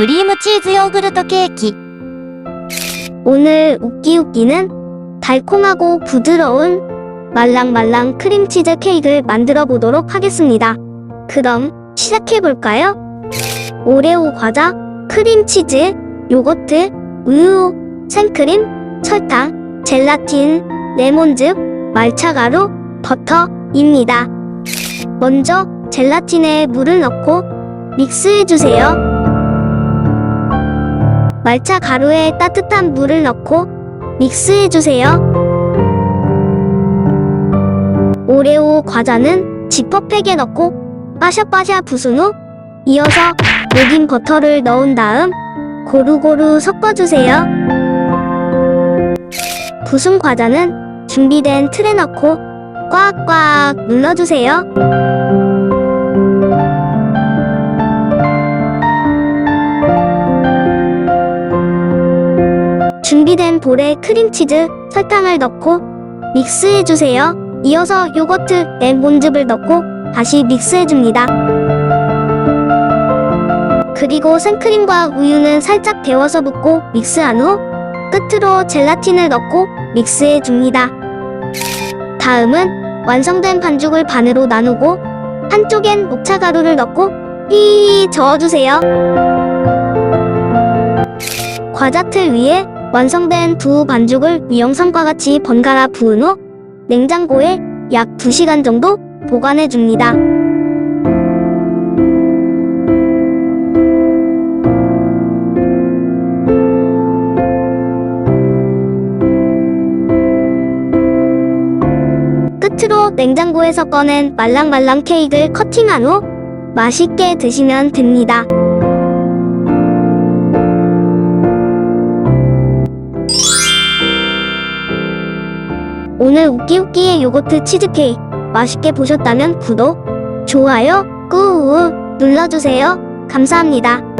クリームチーズヨーグルトケーキ 오늘 웃기웃기는 달콤하고 부드러운 말랑말랑 크림치즈 케이크를 만들어 보도록 하겠습니다. 그럼 시작해 볼까요? 오레오 과자, 크림치즈, 요거트, 우유, 생크림, 설탕, 젤라틴, 레몬즙, 말차가루, 버터입니다. 먼저 젤라틴에 물을 넣고 믹스해 주세요. 말차 가루에 따뜻한 물을 넣고 믹스해 주세요. 오레오 과자는 지퍼팩에 넣고 빠샤빠샤 부순 후 이어서 녹인 버터를 넣은 다음 고루고루 섞어주세요. 부순 과자는 준비된 틀에 넣고 꽉꽉 눌러주세요. 준비된 볼에 크림치즈, 설탕을 넣고 믹스해주세요. 이어서 요거트, 레몬즙을 넣고 다시 믹스해줍니다. 그리고 생크림과 우유는 살짝 데워서 붓고 믹스한 후 끝으로 젤라틴을 넣고 믹스해줍니다. 다음은 완성된 반죽을 반으로 나누고 한쪽엔 녹차 가루를 넣고 휘 저어주세요. 과자 틀 위에 완성된 두 반죽을 영상과 같이 번갈아 부은 후 냉장고에 약 2시간 정도 보관해 줍니다. 끝으로 냉장고에서 꺼낸 말랑말랑 케이크를 커팅한 후 맛있게 드시면 됩니다. 오늘 웃기웃기의 요거트 치즈케이크 맛있게 보셨다면 구독, 좋아요, 꾹 눌러주세요. 감사합니다.